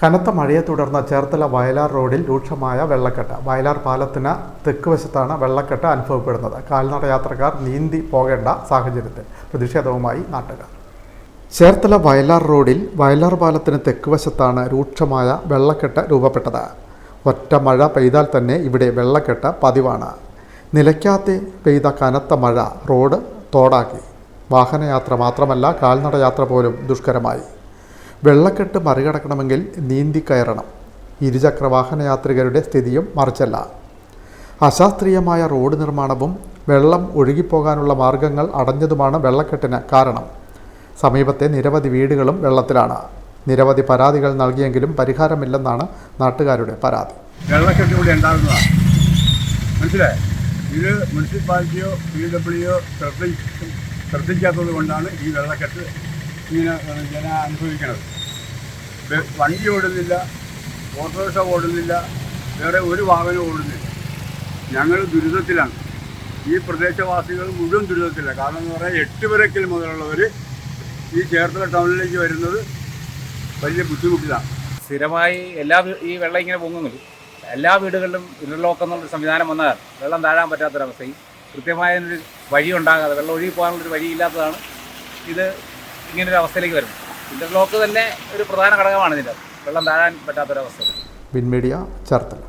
കനത്ത മഴയെ തുടർന്ന് ചേർത്തല വയലാർ റോഡിൽ രൂക്ഷമായ വെള്ളക്കെട്ട്. വയലാർ പാലത്തിന് തെക്ക് വശത്താണ് വെള്ളക്കെട്ട് അനുഭവപ്പെടുന്നത്. കാൽനട യാത്രക്കാർ നീന്തി പോകേണ്ട സാഹചര്യത്തിൽ. പ്രതിഷേധവുമായി നാട്ടുകാർ. ചേർത്തല വയലാർ റോഡിൽ വയലാർ പാലത്തിന് തെക്ക് വശത്താണ് രൂക്ഷമായ വെള്ളക്കെട്ട് രൂപപ്പെട്ടത്. ഒറ്റ മഴ പെയ്താൽ തന്നെ ഇവിടെ വെള്ളക്കെട്ട് പതിവാണ്. നിലയ്ക്കാതെ പെയ്ത കനത്ത മഴ റോഡ് തോടാക്കി. വാഹനയാത്ര മാത്രമല്ല കാൽനടയാത്ര പോലും ദുഷ്കരമായി. വെള്ളക്കെട്ട് മറികടക്കണമെങ്കിൽ നീന്തി കയറണം. ഇരുചക്ര വാഹനയാത്രികരുടെ സ്ഥിതിയും മറിച്ചല്ല. അശാസ്ത്രീയമായ റോഡ് നിർമ്മാണവും വെള്ളം ഒഴുകിപ്പോകാനുള്ള മാർഗങ്ങൾ അടഞ്ഞതുമാണ് വെള്ളക്കെട്ടിന് കാരണം. സമീപത്തെ നിരവധി വീടുകളും വെള്ളത്തിലാണ്. നിരവധി പരാതികൾ നൽകിയെങ്കിലും പരിഹാരമില്ലെന്നാണ് നാട്ടുകാരുടെ പരാതി. ഇത് മുനിസിപ്പാലിറ്റിയോ പി ഡബ്ല്യു ശ്രദ്ധ ശ്രദ്ധിക്കാത്തത് കൊണ്ടാണ് ഈ വെള്ളക്കെട്ട് ഇങ്ങനെ ജന അനുഭവിക്കണത് വണ്ടി ഓടുന്നില്ല ഓട്ടോറിക്ഷ ഓടുന്നില്ല വേറെ ഒരു വാഹനം ഓടുന്നില്ല. ഞങ്ങൾ ദുരിതത്തിലാണ്. ഈ പ്രദേശവാസികൾ മുഴുവൻ ദുരിതത്തില്ല കാരണം എന്ന് പറഞ്ഞാൽ എട്ട് പേരക്കിൽ മുതലുള്ളവർ ഈ ചേർത്തല ടൗണിലേക്ക് വരുന്നത് വലിയ ബുദ്ധിമുട്ടിലാണ്. സ്ഥിരമായി എല്ലാ ഈ വെള്ളം ഇങ്ങനെ പൊങ്ങുന്നില്ല എല്ലാ വീടുകളിലും ഇന്റർലോക്ക് എന്നുള്ളൊരു സംവിധാനം വന്നാൽ വെള്ളം താഴാൻ പറ്റാത്തൊരവസ്ഥയും കൃത്യമായ ഒരു വഴി ഉണ്ടാകാതെ വെള്ളം ഒഴുകി പോകാനുള്ളൊരു വഴിയില്ലാത്തതാണ് ഇത് ഇങ്ങനൊരു അവസ്ഥയിലേക്ക് വരും ഇന്റർലോക്ക് തന്നെ ഒരു പ്രധാന ഘടകമാണ് ഇതിന്റെ വെള്ളം താഴാൻ പറ്റാത്തൊരവസ്ഥ വിൻമീഡിയ ചേർത്തല